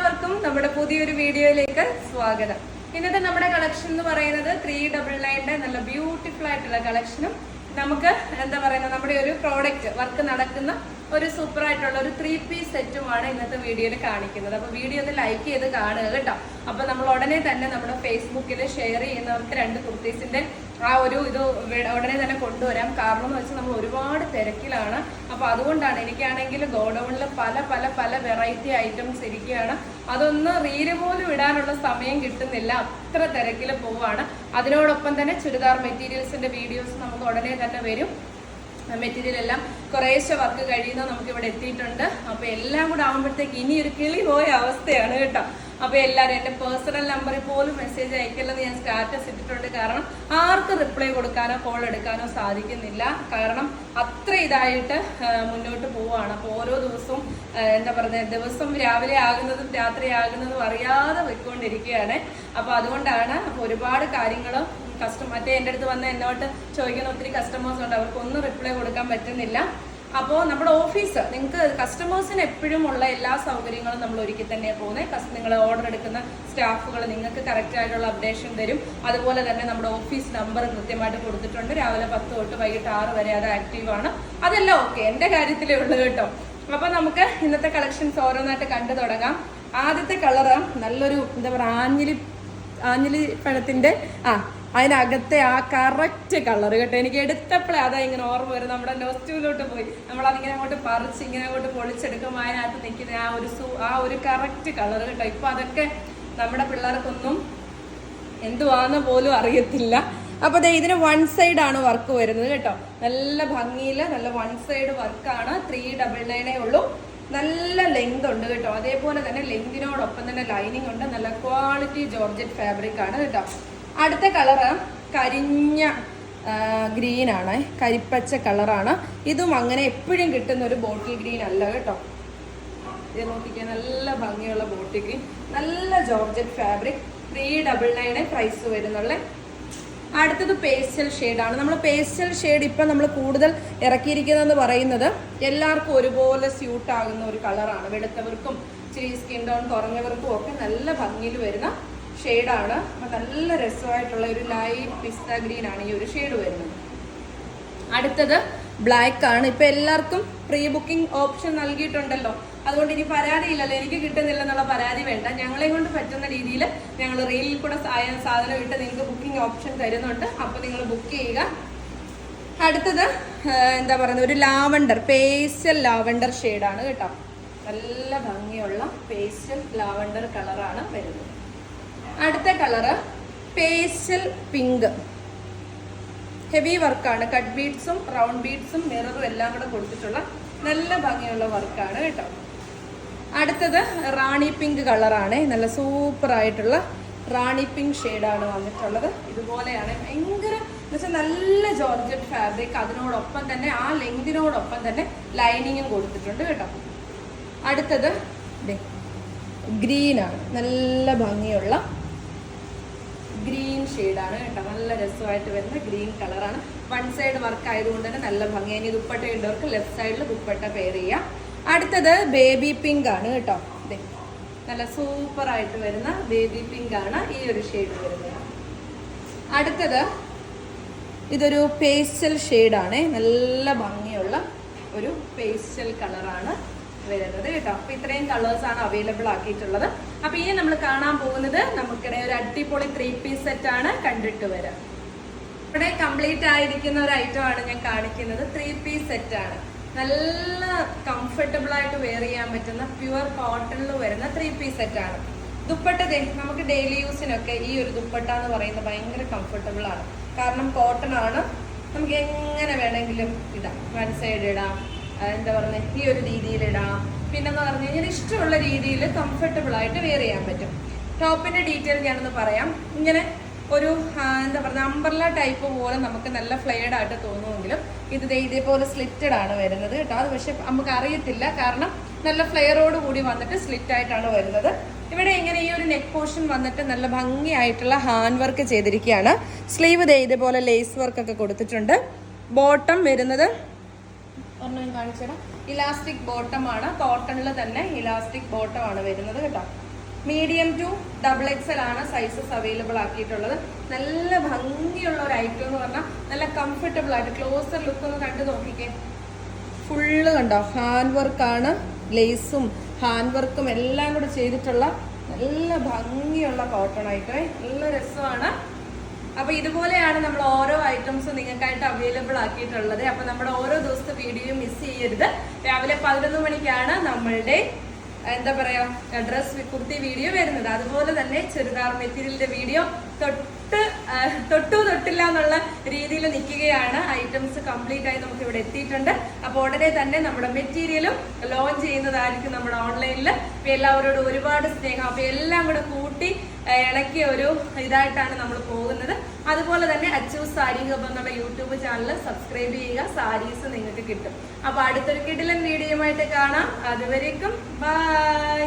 എല്ലാവർക്കും നമ്മുടെ പുതിയൊരു വീഡിയോയിലേക്ക് സ്വാഗതം. ഇന്നത്തെ നമ്മുടെ കളക്ഷൻ എന്ന് പറയുന്നത് ത്രീ ഡബിൾ നയന്റെ നല്ല ബ്യൂട്ടിഫുൾ ആയിട്ടുള്ള കളക്ഷനും നമുക്ക് എന്താ പറയുന്നത് നമ്മുടെ ഒരു പ്രോഡക്റ്റ് വർക്ക് നടക്കുന്ന ഒരു സൂപ്പർ ആയിട്ടുള്ള ഒരു ത്രീ പീസ് സെറ്റുമാണ് ഇന്നത്തെ വീഡിയോയിൽ കാണിക്കുന്നത്. അപ്പോൾ വീഡിയോ ഒന്ന് ലൈക്ക് ചെയ്ത് കാണുക കേട്ടോ. അപ്പോൾ നമ്മൾ ഉടനെ തന്നെ നമ്മുടെ ഫേസ്ബുക്കിൽ ഷെയർ ചെയ്യുന്നവർക്ക് രണ്ട് കുർത്തീസിന്റെ ആ ഒരു ഇത് ഉടനെ തന്നെ കൊണ്ടുവരാം. കാരണം എന്ന് വെച്ചാൽ നമ്മൾ ഒരുപാട് തിരക്കിലാണ്. അപ്പൊ അതുകൊണ്ടാണ് എനിക്കാണെങ്കിൽ ഗോഡൌണിൽ പല പല പല വെറൈറ്റി ഐറ്റംസ് ഇരിക്കുകയാണ്. അതൊന്ന് റീൽ പോലും ഇടാനുള്ള സമയം കിട്ടുന്നില്ല. അത്ര തിരക്കിൽ പോവാണ്. അതിനോടൊപ്പം തന്നെ ചുരിദാർ മെറ്റീരിയൽസിന്റെ വീഡിയോസ് നമുക്ക് ഉടനെ തന്നെ വരും. മെറ്റീരിയൽ എല്ലാം കുറേശ്ശെ വർക്ക് കഴിയുന്ന നമുക്ക് ഇവിടെ എത്തിയിട്ടുണ്ട്. അപ്പൊ എല്ലാം കൂടെ ആകുമ്പോഴത്തേക്ക് ഇനി ഒരു കിളി പോയ അവസ്ഥയാണ് കേട്ടോ. അപ്പൊ എല്ലാവരും എന്റെ പേഴ്സണൽ നമ്പറിൽ പോലും മെസ്സേജ് അയക്കില്ലെന്ന് ഞാൻ സ്റ്റാറ്റസ് ഇട്ടിട്ടുണ്ട്. കാരണം ആർക്ക് റിപ്ലൈ കൊടുക്കാനോ കോൾ എടുക്കാനോ സാധിക്കുന്നില്ല. കാരണം അത്ര ഇതായിട്ട് മുന്നോട്ട് പോവാണ് അപ്പോൾ ഓരോ ദിവസവും എന്താ പറയുന്നത് ദിവസം രാവിലെ ആകുന്നതും രാത്രി ആകുന്നതും അറിയാതെ വെക്കൊണ്ടിരിക്കുകയാണ് അപ്പൊ അതുകൊണ്ടാണ് ഒരുപാട് കാര്യങ്ങൾ കസ്റ്റമർ മറ്റേ എന്റെ അടുത്ത് വന്ന് എന്നോട്ട് ചോദിക്കുന്ന ഒത്തിരി കസ്റ്റമേഴ്സ് ഉണ്ട്. അവർക്കൊന്നും റിപ്ലൈ കൊടുക്കാൻ പറ്റുന്നില്ല. അപ്പോൾ നമ്മുടെ ഓഫീസ് നിങ്ങൾക്ക് കസ്റ്റമേഴ്സിന് എപ്പോഴും ഉള്ള എല്ലാ സൗകര്യങ്ങളും നമ്മൾ ഒരുക്കി തന്നെ പോകുന്നത് നിങ്ങൾ ഓർഡർ എടുക്കുന്ന സ്റ്റാഫുകൾ നിങ്ങൾക്ക് കറക്റ്റ് ആയിട്ടുള്ള അപ്ഡേഷൻ തരും. അതുപോലെ തന്നെ നമ്മുടെ ഓഫീസ് നമ്പർ കൃത്യമായിട്ട് കൊടുത്തിട്ടുണ്ട്. രാവിലെ പത്ത് തൊട്ട് വൈകിട്ട് ആറ് വരെ അത് ആക്റ്റീവാണ് അതെല്ലാം ഓക്കെ എന്റെ കാര്യത്തിലേ ഉള്ളൂ കേട്ടോ. അപ്പോൾ നമുക്ക് ഇന്നത്തെ കളക്ഷൻസ് ഓരോന്നായിട്ട് കണ്ടു തുടങ്ങാം. ആദ്യത്തെ കളറ് നല്ലൊരു എന്താ പറയുക ആഞ്ഞിലി ആഞ്ഞിലി പഴത്തിന്റെ ആ അതിനകത്തെ ആ കറക്റ്റ് കളർ കേട്ടോ. എനിക്ക് എടുത്തപ്പോഴേ അതാ ഇങ്ങനെ ഓർമ്മ വരും നമ്മുടെ ലോസ്റ്റൂലോട്ട് പോയി. നമ്മൾ അതിങ്ങനെ അങ്ങോട്ട് പറിച്ച് ഇങ്ങനെ അങ്ങോട്ട് പൊളിച്ചെടുക്കുമ്പോൾ അതിനകത്ത് നിൽക്കുന്ന ആ ഒരു സു ആ ഒരു കറക്റ്റ് കളർ കേട്ടോ. ഇപ്പം അതൊക്കെ നമ്മുടെ പിള്ളേർക്കൊന്നും എന്തുവാന്ന് പോലും അറിയത്തില്ല. അപ്പൊ ദേ ഇതിന് വൺ സൈഡ് ആണ് വർക്ക് വരുന്നത് കേട്ടോ. നല്ല ഭംഗിയിൽ നല്ല വൺ സൈഡ് വർക്കാണ് ത്രീ ഡബിൾ നയനേ ഉള്ളൂ. നല്ല ലെങ്ത് ഉണ്ട് കേട്ടോ. അതേപോലെ തന്നെ ലെങ്തിനോടൊപ്പം തന്നെ ലൈനിങ് ഉണ്ട്. നല്ല ക്വാളിറ്റി ജോർജറ്റ് ഫാബ്രിക് ആണ് കേട്ടോ. അടുത്ത കളറ് കരിഞ്ഞ ഗ്രീൻ ആണ് കരിപ്പച്ച കളറാണ്. ഇതും അങ്ങനെ എപ്പോഴും കിട്ടുന്ന ഒരു ബോട്ടിൽ ഗ്രീൻ അല്ല കേട്ടോ. ഇത് നോക്കിക്കാൻ നല്ല ഭംഗിയുള്ള ബോട്ടിൽ ഗ്രീൻ. നല്ല ജോർജറ്റ് ഫാബ്രിക്. ത്രീ ഡബിൾ നയനെ പ്രൈസ് വരുന്നുള്ള. അടുത്തത് പേസ്റ്റൽ ഷെയ്ഡാണ് നമ്മൾ പേസ്റ്റൽ ഷെയ്ഡ് ഇപ്പം നമ്മൾ കൂടുതൽ ഇറക്കിയിരിക്കുന്നതെന്ന് പറയുന്നത് എല്ലാവർക്കും ഒരുപോലെ സ്യൂട്ട് ആകുന്ന ഒരു കളറാണ്. വെളുത്തവർക്കും ഇച്ചിരി സ്കിൻ ടോൺ കുറഞ്ഞവർക്കും ഒക്കെ നല്ല ഭംഗിയിൽ വരുന്ന ഷെയ്ഡാണ്. അപ്പം നല്ല രസമായിട്ടുള്ള ഒരു ലൈറ്റ് പിസ്ത ഗ്രീൻ ആണ് ഈ ഒരു ഷെയ്ഡ് വരുന്നത്. അടുത്തത് ബ്ലാക്ക് ആണ്. ഇപ്പൊ എല്ലാവർക്കും പ്രീ ബുക്കിംഗ് ഓപ്ഷൻ നൽകിയിട്ടുണ്ടല്ലോ. അതുകൊണ്ട് ഇനി പരാതിയില്ലല്ലോ എനിക്ക് കിട്ടുന്നില്ല എന്നുള്ള പരാതി വേണ്ട. ഞങ്ങളെ കൊണ്ട് പറ്റുന്ന രീതിയിൽ ഞങ്ങൾ റീലിൽ കൂടെ സാധനം ഇട്ട് നിങ്ങൾക്ക് ബുക്കിംഗ് ഓപ്ഷൻ തരുന്നുണ്ട്. അപ്പൊ നിങ്ങൾ ബുക്ക് ചെയ്യുക. അടുത്തത് എന്താ പറയുന്നത്? ഒരു ലാവണ്ടർ പേസ്റ്റൽ ലാവണ്ടർ ഷെയ്ഡാണ് കേട്ടോ. നല്ല ഭംഗിയുള്ള പേസ്റ്റൽ ലാവണ്ടർ കളറാണ് വരുന്നത്. അടുത്ത കളറ് പേസ്റ്റൽ പിങ്ക് ഹെവി വർക്കാണ് കട്ട് ബീഡ്സും റൗണ്ട് ബീഡ്സും മിററും എല്ലാം കൂടെ കൊടുത്തിട്ടുള്ള നല്ല ഭംഗിയുള്ള വർക്കാണ് കേട്ടോ. അടുത്തത് റാണി പിങ്ക് കളറാണ് നല്ല സൂപ്പർ ആയിട്ടുള്ള റാണി പിങ്ക് ഷെയ്ഡാണ് വന്നിട്ടുള്ളത്. ഇതുപോലെയാണ്. ഭയങ്കര എന്നുവെച്ചാൽ നല്ല ജോർജറ്റ് ഫാബ്രിക് അതിനോടൊപ്പം തന്നെ ആ ലെങ്തിനോടൊപ്പം തന്നെ ലൈനിങ്ങും കൊടുത്തിട്ടുണ്ട് കേട്ടോ. അടുത്തത് ഗ്രീനാണ് നല്ല ഭംഗിയുള്ള ഷെയ്ഡാണ്. കേട്ടോ നല്ല രസമായിട്ട് വരുന്ന ഗ്രീൻ കളറാണ്. വൺ സൈഡ് വർക്ക് ആയതുകൊണ്ട് തന്നെ നല്ല ഭംഗി. ഇനി ദുപ്പട്ട ഉള്ളവർക്ക് ലെഫ്റ്റ് സൈഡിൽ ദുപ്പട്ട പെയർ ചെയ്യാം. അടുത്തത് ബേബി പിങ്ക് ആണ് കേട്ടോ. നല്ല സൂപ്പർ ആയിട്ട് വരുന്ന ബേബി പിങ്ക് ആണ് ഈ ഒരു ഷെയ്ഡ് വരുന്നത്. അടുത്തത് ഇതൊരു പേസ്റ്റൽ ഷെയ്ഡാണ് നല്ല ഭംഗിയുള്ള ഒരു പേസ്റ്റൽ കളറാണ് വരുന്നത് കേട്ടോ. അപ്പൊ ഇത്രയും കളേഴ്സ് ആണ് അവൈലബിൾ ആക്കിയിട്ടുള്ളത്. അപ്പൊ ഇനി നമ്മൾ കാണാൻ പോകുന്നത് നമുക്കിടെ ഒരു അടിപൊളി ത്രീ പീസ് സെറ്റ് ആണ് കണ്ടിട്ട് വരാം. ഇവിടെ കംപ്ലീറ്റ് ആയിരിക്കുന്ന ഒരു ഐറ്റം ആണ് ഞാൻ കാണിക്കുന്നത്. ത്രീ പീസ് സെറ്റ് ആണ്. നല്ല കംഫർട്ടബിൾ ആയിട്ട് വെയർ ചെയ്യാൻ പറ്റുന്ന പ്യുവർ കോട്ടണിൽ വരുന്ന ത്രീ പീസ് സെറ്റ് ആണ്. ദുപ്പട്ട നമുക്ക് ഡെയിലി യൂസിനൊക്കെ ഈ ഒരു ദുപ്പട്ട എന്ന് പറയുന്നത് ഭയങ്കര കംഫർട്ടബിൾ ആണ്. കാരണം കോട്ടൺ ആണ്. നമുക്ക് എങ്ങനെ വേണമെങ്കിലും ഇടാം. വൺ സൈഡ് ഇടാം. എന്താ പറയുന്നത് ഈ ഒരു രീതിയിൽ ഇടാം പിന്നെന്ന് പറഞ്ഞു കഴിഞ്ഞാൽ ഇഷ്ടമുള്ള രീതിയിൽ കംഫർട്ടബിൾ ആയിട്ട് വെയർ ചെയ്യാൻ പറ്റും. ടോപ്പിന്റെ ഡീറ്റെയിൽ ഞാനൊന്ന് പറയാം. ഇങ്ങനെ ഒരു എന്താ പറയുക അമ്പർല ടൈപ്പ് പോലെ നമുക്ക് നല്ല ഫ്ലെയർഡ് ആയിട്ട് തോന്നുമെങ്കിലും ഇത് ഇതേപോലെ സ്ലിറ്റഡ് ആണ് വരുന്നത് കേട്ടോ. അത് പക്ഷെ നമുക്ക് അറിയത്തില്ല. കാരണം നല്ല ഫ്ലെയറോട് കൂടി വന്നിട്ട് സ്ലിറ്റ് ആയിട്ടാണ് വരുന്നത്. ഇവിടെ ഇങ്ങനെ ഈ ഒരു നെക്ക് പോർഷൻ വന്നിട്ട് നല്ല ഭംഗിയായിട്ടുള്ള ഹാൻഡ് വർക്ക് ചെയ്തിരിക്കുകയാണ്. സ്ലീവ് ഇതേപോലെ ലേസ് വർക്ക് ഒക്കെ കൊടുത്തിട്ടുണ്ട്. ബോട്ടം വരുന്നത് ഒരെണ്ണം കാണിച്ചിടാം ഇലാസ്റ്റിക് ബോട്ടം ആണ്. കോട്ടണിൽ തന്നെ ഇലാസ്റ്റിക് ബോട്ടം ആണ് വരുന്നത് കേട്ടോ. മീഡിയം ടു ഡബിൾ എക്സൽ ആണ് സൈസസ് അവൈലബിൾ ആക്കിയിട്ടുള്ളത്. നല്ല ഭംഗിയുള്ള ഒരു ഐറ്റം എന്ന് പറഞ്ഞാൽ നല്ല കംഫർട്ടബിൾ ആയിട്ട് ക്ലോസർ ലുക്ക് ഒന്ന് കണ്ടു നോക്കിക്കേ. ഫുള്ള് കണ്ടോ? ഹാൻഡ് വർക്കാണ് ലേസും ഹാൻഡ് വർക്കും എല്ലാം കൂടെ ചെയ്തിട്ടുള്ള നല്ല ഭംഗിയുള്ള കോട്ടൺ ഐറ്റം നല്ല രസമാണ്. അപ്പൊ ഇതുപോലെയാണ് നമ്മൾ ഓരോ ഐറ്റംസ് നിങ്ങൾക്കായിട്ട് അവൈലബിൾ ആക്കിയിട്ടുള്ളത്. അപ്പൊ നമ്മുടെ ഓരോ ദിവസത്തെ വീഡിയോയും മിസ് ചെയ്യരുത്. രാവിലെ പതിനൊന്ന് മണിക്കാണ് നമ്മളുടെ എന്താ പറയാ ഡ്രസ് കുർത്തി വീഡിയോ വരുന്നത്. അതുപോലെ തന്നെ ചെറുതാർ മെറ്റീരിയലിന്റെ വീഡിയോ തൊട്ട് തൊട്ടു തൊട്ടില്ല എന്നുള്ള രീതിയിൽ നിൽക്കുകയാണ്. ഐറ്റംസ് കംപ്ലീറ്റ് ആയി നമുക്ക് ഇവിടെ എത്തിയിട്ടുണ്ട്. അപ്പോൾ ഉടനെ തന്നെ നമ്മുടെ മെറ്റീരിയലും ലോഞ്ച് ചെയ്യുന്നതായിരിക്കും നമ്മുടെ ഓൺലൈനിൽ അപ്പൊ എല്ലാവരോടും ഒരുപാട് സ്നേഹം. അപ്പൊ എല്ലാം കൂടെ കൂട്ടി ഇണക്കിയ ഒരു ഇതായിട്ടാണ് നമ്മൾ പോകുന്നത്. അതുപോലെ തന്നെ അച്ചു സാരി ഹബ് എന്നുള്ള യൂട്യൂബ് ചാനൽ സബ്സ്ക്രൈബ് ചെയ്യുക. സാരീസ് നിങ്ങൾക്ക് കിട്ടും. അപ്പോൾ അടുത്തൊരു കിടിലൻ വീഡിയോ ആയിട്ട് കാണാം. അതുവരേക്കും ബൈ